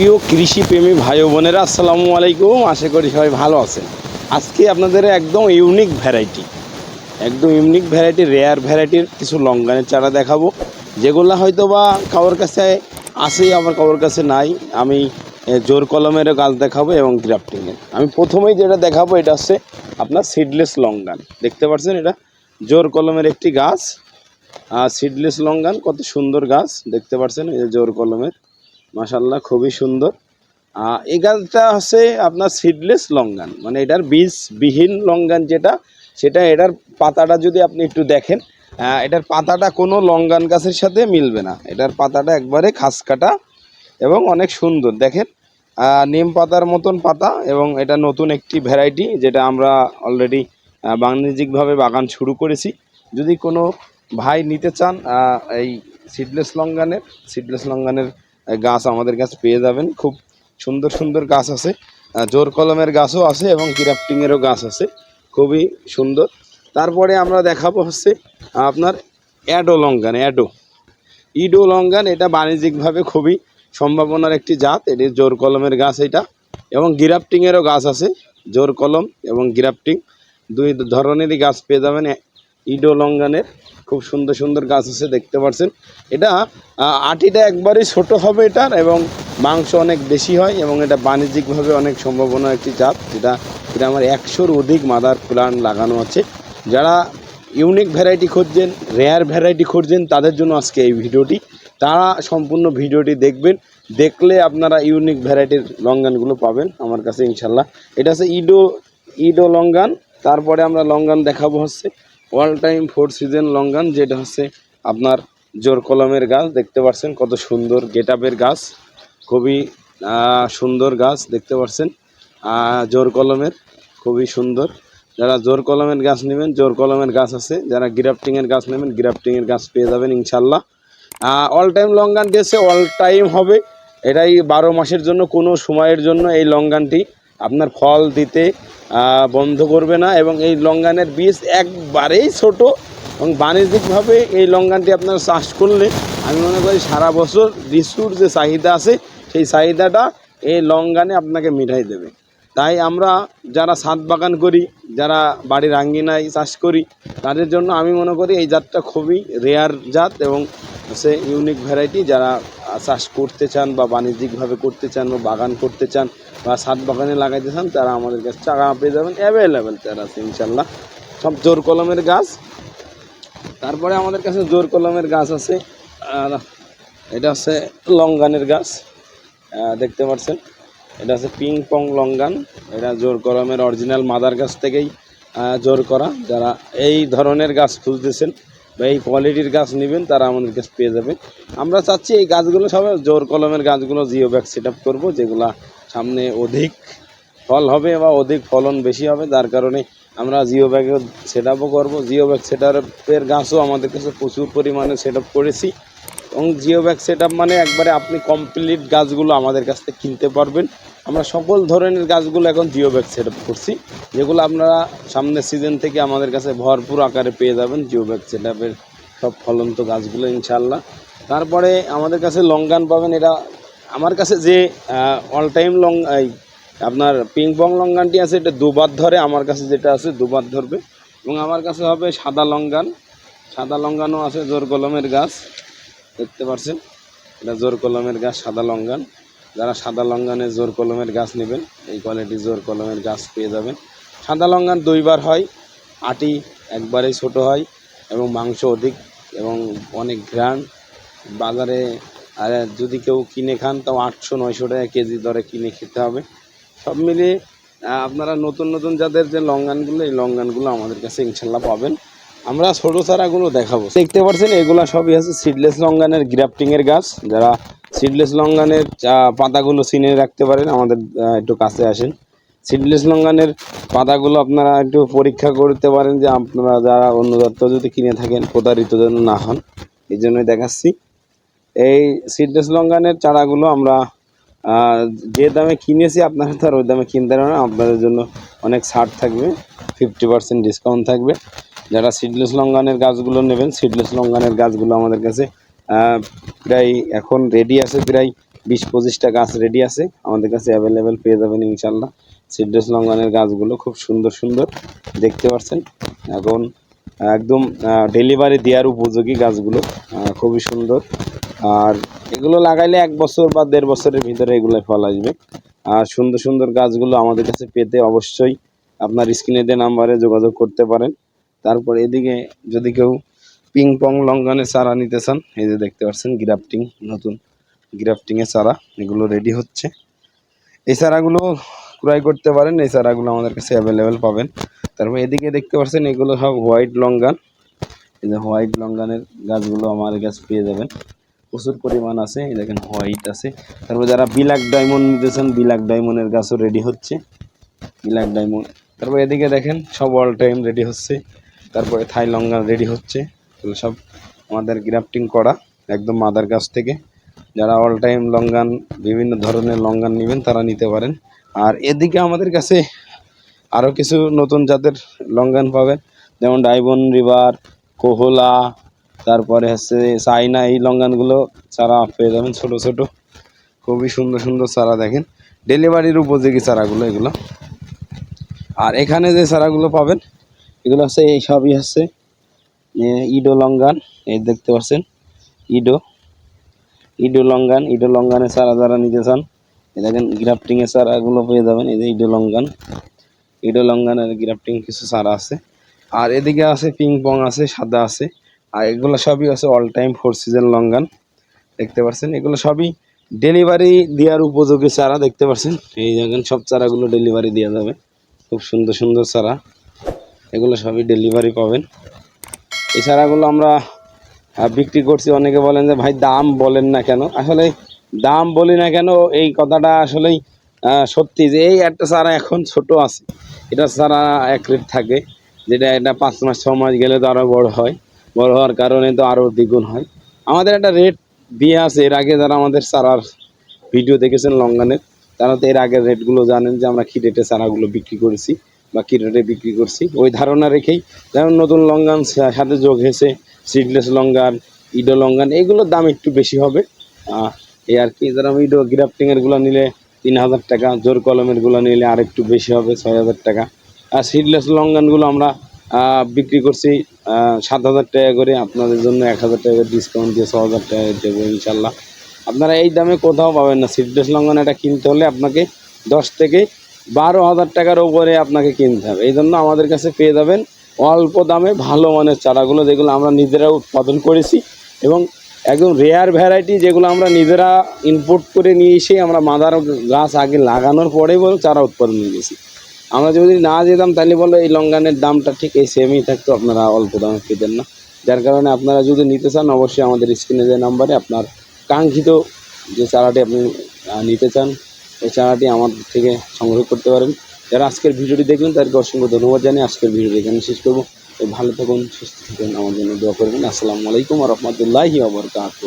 প্রিয় কৃষিপ্রেমী ভাই বোনেরা, আসসালামু আলাইকুম। আশা করি সবাই ভালো আছেন। আজকে আপনাদের একদম ইউনিক ভ্যারাইটি একদম ইউনিক ভ্যারাইটি রেয়ার ভ্যারাইটির কিছু লঙ্গানের চারা দেখাবো। যেগুলো হয়তো বা কারোর কাছে আছে আবার কারোর কাছে নাই। আমি জোর কলমেরও গাছ দেখাবো এবং গ্রাফটিংয়ের আমি প্রথমেই যেটা দেখাবো, এটা হচ্ছে আপনার সিডলেস লঙ্গান দেখতে পাচ্ছেন এটা? জোর কলমের একটি গাছ। আর সিডলেস লঙ্গান কত সুন্দর গাছ। দেখতে পাচ্ছেন এই জোর কলমের। মাশাল্লাহ খুবই সুন্দর। এই গাছটা হচ্ছে আপনার সিডলেস লঙ্গান। মানে এটার বীজবিহীন লঙ্গান যেটা, সেটা এটার পাতাটা যদি আপনি একটু দেখেন এটার পাতাটা কোনো লঙ্গান গাছের সাথে মিলবে না। এটার পাতাটা একবারে খাস কাটা এবং অনেক সুন্দর। দেখেন নিম পাতার মতন পাতা এবং এটা নতুন একটি ভ্যারাইটি যেটা আমরা অলরেডি বাণিজ্যিকভাবে বাগান শুরু করেছি। যদি কোনো ভাই নিতে চান এই সিডলেস লঙ্গানের সিডলেস লঙ্গানের গাছ আমাদের কাছে পেয়ে যাবেন। খুব সুন্দর সুন্দর গাছ আছে। জোর কলমের গাছও আছে এবং ক্রাফটিংয়েরও গাছ আছে। খুবই সুন্দর। তারপরে আমরা দেখাবো হচ্ছে আপনার অ্যাডো লঙ্গান অ্যাডো। ইডো লঙ্গান এটা বাণিজ্যিকভাবে খুবই সম্ভাবনার একটি জাত। এটি জোর কলমের গাছ এটা। এবং গ্রাফটিংয়েরও গাছ আছে। জোর কলম এবং গ্রাফটিং, দুই ধরনেরই গাছ পেয়ে যাবেন। এ- ইডো লঙ্গানের খুব সুন্দর সুন্দর গাছ আছে, দেখতে পাচ্ছেন এটা আটিটা একবারই ছোট হবে এটার এবং মাংস অনেক বেশি হয় এবং এটা বাণিজ্যিকভাবে অনেক সম্ভাবনা একটি জাত, যেটা এটা আমার একশোর অধিক মাদার প্লান্ট লাগানো আছে। যারা ইউনিক ভ্যারাইটি খুঁজছেন, রেয়ার ভ্যারাইটি খুঁজছেন, তাদের জন্য আজকে এই ভিডিওটি। তারা সম্পূর্ণ ভিডিওটি দেখবেন, দেখলে আপনারা ইউনিক ভ্যারাইটির লঙ্গানগুলো পাবেন আমার কাছে, ইনশাল্লাহ। এটা হচ্ছে ইডো ইডো লঙ্গান, তারপরে আমরা লঙ্গান দেখাবো হচ্ছে। All time four season longan যেটা হচ্ছে আপনার জোর কলমের গাছ, দেখতে পাচ্ছেন কত সুন্দর গেট আপের গাছ, খুবই সুন্দর গাছ, দেখতে পাচ্ছেন জোর কলমের, খুবই সুন্দর। যারা জোর কলমের গাছ নেবেন, জোর কলমের গাছ আছে। যারা গ্রাফটিংয়ের গাছ নেবেন গ্রাফটিংয়ের গাছ পেয়ে যাবেন ইনশাল্লাহ অল টাইম লঙ্গান দিয়েছে অল টাইম হবে। এটাই বারো মাসের জন্য, কোনো সময়ের জন্য এই লঙ্গানটি আপনার ফল দিতে বন্ধ করবে না এবং এই লঙ্গানের বীজ একবারেই ছোট এবং বাণিজ্যিকভাবে এই লঙ্গানটি আপনারা চাষ করলে, আমি মনে করি সারা বছর লিচুর যে চাহিদা আছে, সেই চাহিদাটা এই লঙ্গানে আপনাকে মিঠাই দেবে। তাই আমরা যারা ছাদ বাগান করি, যারা বাড়ির আঙ্গিনায় চাষ করি, তাদের জন্য আমি মনে করি এই জাতটা খুবই রেয়ার জাত এবং হচ্ছে ইউনিক ভ্যারাইটি যারা চাষ করতে চান বা বাণিজ্যিকভাবে করতে চান বা বাগান করতে চান বা ছাদ বাগানে লাগাইতে চান, তারা আমাদের কাছে চারা পেয়ে যাবেন অ্যাভেলেবেল চারা আছে ইনশাল্লাহ। সব জোর কলমের গাছ। তারপরে আমাদের কাছে জোর কলমের গাছ আছে, আর এটা হচ্ছে লঙ্গানের গাছ দেখতে পাচ্ছেন। এটা হচ্ছে পিং পং লঙ্গান, এটা জোর কলমের অরিজিনাল মাদার গাছ থেকেই জোর করা। যারা এই ধরনের গাছ খুঁজতেছেন বা এই কোয়ালিটির গাছ নেবেন, তারা আমাদের কাছে পেয়ে যাবে। আমরা চাচ্ছি এই গাছগুলো সব জোর কলমের গাছগুলো জিও ব্যাগ সেট আপ করব, যেগুলা সামনে অধিক ফল হবে বা অধিক ফলন বেশি হবে, যার কারণে আমরা জিও ব্যাগে সেট আপও করব। জিও ব্যাগ সেট আপের গাছও আমাদের কাছে প্রচুর পরিমাণে সেট আপ করেছি। এবং জিও ব্যাগ সেট আপ মানে একবারে আপনি কমপ্লিট গাছগুলো আমাদের কাছ থেকে কিনতে পারবেন। আমরা সকল ধরনের গাছগুলো এখন জিও ব্যাগ সেট করছি, যেগুলো আপনারা সামনের সিজন থেকে আমাদের কাছে ভরপুর আকারে পেয়ে যাবেন জিও ব্যাগ সেট সব ফলন্ত গাছগুলো ইনশাল্লাহ তারপরে আমাদের কাছে লঙ্গান পাবেন, এটা আমার কাছে যে অল টাইম লং এই আপনার পিং পং লঙ্গানটি আছে, এটা দুবার ধরে আমার কাছে যেটা আছে দুবার ধরবে। এবং আমার কাছে হবে সাদা লঙ্গান সাদা লঙ্গানও আছে জোর কলমের গাছ, দেখতে পাচ্ছেন এটা জোর কলমের গাছ, সাদা লঙ্গান যারা সাদা লঙ্গানে জোর কলমের গাছ নেবেন, এই কোয়ালিটি জোর কলমের গাছ পেয়ে যাবেন। সাদা লঙ্গান দুইবার হয়, আটি একবারেই ছোট হয় এবং মাংস অধিক এবং অনেক ঘ্রাণ। বাজারে, আর যদি কেউ কিনে খান, তাও আটশো নয়শো টাকা কেজি দরে কিনে খেতে হবে। সব মিলিয়ে আপনারা নতুন নতুন যাদের যে লঙ্গানগুলো, এই লঙ্গানগুলো আমাদের কাছে ইনশাল্লাহ পাবেন। আমরা ছোট চারাগুলো দেখাবো। দেখতে পাচ্ছেন, এগুলো সবই আছে সিডলেস লঙ্গানের গ্রাফটিংয়ের গাছ। যারা সিডলেস লঙ্গানের পাতাগুলো চিনে রাখতে পারেন, আমাদের একটু কাছে আসেন। সিডলেস লঙ্গানের পাতাগুলো আপনারা একটু পরীক্ষা করতে পারেন যে আপনারা যারা অন্য দত্ত যদি কিনে থাকেন, প্রতারিত যেন না হন। এই জন্যই দেখাচ্ছি। এই সিডলেস লঙ্গানের চারাগুলো আমরা যে দামে কিনেছি, আপনারা তো আর ওই দামে কিনতে পারবেন না। আপনাদের জন্য অনেক ছাড় থাকবে ফিফটি পার্সেন্ট ডিসকাউন্ট থাকবে। যারা সিডলেস লঙ্গানের গাছগুলো নেবেন সিডলেস লঙ্গানের গাছগুলো আমাদের কাছে প্রায় এখন রেডি আছে, প্রায় বিশ পঁচিশটা গাছ রেডি আছে। আমাদের কাছে অ্যাভেলেবেল পেয়ে যাবেন ইনশাল্লাহ। সিড্রেস লঙ্গনের গাছগুলো খুব সুন্দর সুন্দর দেখতে পাচ্ছেন। এখন একদম ডেলিভারি দেওয়ার উপযোগী গাছগুলো খুবই সুন্দর। আর এগুলো লাগাইলে এক বছর বা দেড় বছরের ভিতরে এগুলো ফল আসবে। আর সুন্দর সুন্দর গাছগুলো আমাদের কাছে পেতে অবশ্যই আপনার স্ক্রিনে নাম্বারে যোগাযোগ করতে পারেন। তারপর এদিকে যদি কেউ পিং পং লঙ্ঘনের চারা নিতে চান এই যে দেখতে পাচ্ছেন গ্রাফটিং নতুন গ্রাফটিংয়ের চারা, এগুলো রেডি হচ্ছে। এই চারাগুলো ক্রয় করতে পারেন, এই চারাগুলো আমাদের কাছে অ্যাভেলেবেল পাবেন। তারপর এদিকে দেখতে পাচ্ছেন, এগুলো সব হোয়াইট লঙ্গান এই যে হোয়াইট লঙ্গানের গাছগুলো আমার কাছে পেয়ে যাবেন। প্রচুর পরিমাণ আছে, এই দেখেন হোয়াইট আছে। তারপর যারা বিলাক ডায়মন্ড নিতেছেন, বিলাক ডায়মন্ডের গাছও রেডি হচ্ছে। বিলাক ডায়মন্ড তারপর এদিকে দেখেন, সব অল টাইম রেডি হচ্ছে। তারপরে থাই লঙ্গান রেডি হচ্ছে। এগুলো সব আমাদের গ্রাফটিং করা, একদম মাদার গাছ থেকে। যারা অল টাইম লঙ্গান বিভিন্ন ধরনের লঙ্গান নেবেন, তারা নিতে পারেন। আর এদিকে আমাদের কাছে আরও কিছু নতুন জাতের লঙ্গান পাবেন, যেমন ডাইবন রিভার কোহলা তারপরে হচ্ছে চাইনা এই লঙ্গানগুলো চারা পেয়ে যাবেন ছোট ছোট। খুবই সুন্দর সুন্দর চারা দেখেন। ডেলিভারির উপযোগী চারাগুলো এগুলো। আর এখানে যে চারাগুলো পাবেন, এগুলো হচ্ছে এই সবই হচ্ছে ইডো লঙ্গান, এই দেখতে পাচ্ছেন, ইডো। ইডো লঙ্গান, ইডো লঙ্গানের চারা যারা নিতে চান দেখেন গ্রাফটিংয়ের চারাগুলো পেয়ে যাবেন, এই যে ইডো লঙ্গান। ইডো লঙ্গানের গ্রাফটিং কিছু চারা আছে। আর এদিকে আছে পিং পং আছে, সাদা আছে, আর এগুলো সবই আছে all time four season longan. দেখতে পাচ্ছেন, এগুলো সবই ডেলিভারি দেওয়ার উপযোগী চারা, দেখতে পাচ্ছেন। এই দেখেন, সব চারাগুলো ডেলিভারি দেওয়া যাবে। খুব সুন্দর সুন্দর চারা। এগুলো সবই ডেলিভারি পাবেন। এই চারাগুলো আমরা বিক্রি করছি। অনেকে বলেন যে, ভাই, দাম বলেন না কেন? আসলে দাম বলি না কেন, এই কথাটা আসলেই সত্যি যে এই একটা চারা এখন ছোট আছে। এটা চারা এক রেট থাকে, যেটা এটা পাঁচ মাস, ছ মাস গেলে তো আরও বড় হয়। বড় হওয়ার কারণে তো আরও দ্বিগুণ হয়। আমাদের একটা রেট দিয়ে আছে, এর আগে যারা আমাদের চারার ভিডিও দেখেছেন লঙ্গানের, তারা তো এর আগের রেটগুলো জানেন যে আমরা কী রেটে চারাগুলো বিক্রি করেছি। বা কী রেটে বিক্রি করছি। ওই ধারণা রেখেই যেমন নতুন লঙ্গান সাথে যোগ হয়েছে সিডলেস লঙ্গান, ইডো লঙ্গান, এগুলোর দাম একটু বেশি হবে। এই আর কি যারা ইডো গ্রাফটিংয়েরগুলো নিলে তিন হাজার টাকা, জোর কলমেরগুলো নিলে আর একটু বেশি হবে, ছয় হাজার টাকা। আর সিডলেস লঙ্গানগুলো আমরা বিক্রি করছি সাত হাজার টাকা করে। আপনাদের জন্য এক হাজার টাকা ডিসকাউন্ট দিয়ে ছ হাজার টাকা দেবো ইনশাল্লাহ। আপনারা এই দামে কোথাও পাবেন না। সিডলেস লঙ্ঘন এটা কিনতে হলে আপনাকে দশ থেকে বারো হাজার টাকার উপরে আপনাকে কিনতে হবে। এই জন্য আমাদের কাছে পেয়ে যাবেন অল্প দামে ভালো মানের চারাগুলো যেগুলো আমরা নিজেরা উৎপাদন করেছি এবং একদম রেয়ার ভ্যারাইটি যেগুলো আমরা নিজেরা ইম্পোর্ট করে নিয়ে এসে আমরা মাদার গাছ আগে লাগানোর পরেই বলো চারা উৎপাদন নিয়ে গেছি আমরা যদি না যেতাম তাহলে বলো এই লঙ্গানের দামটা ঠিক এই সেমই থাকতো, আপনারা অল্প দামে পেতেন না। যার কারণে আপনারা যদি নিতে চান অবশ্যই আমাদের স্ক্রিনে যে নাম্বারে আপনার কাঙ্ক্ষিত যে চারাটি আপনি নিতে চান ওই চারাটি আমার থেকে সংগ্রহ করতে পারেন। যারা আজকের ভিডিওটি দেখলেন, তাদেরকে অসংখ্য ধন্যবাদ জানিয়ে আজকের ভিডিওটি এখানে শেষ করব। ভালো থাকুন, সুস্থ থাকুন, আমার জন্য দোয়া করবেন। আসসালামু আলাইকুম রহমতুল্লাহি আবরকাত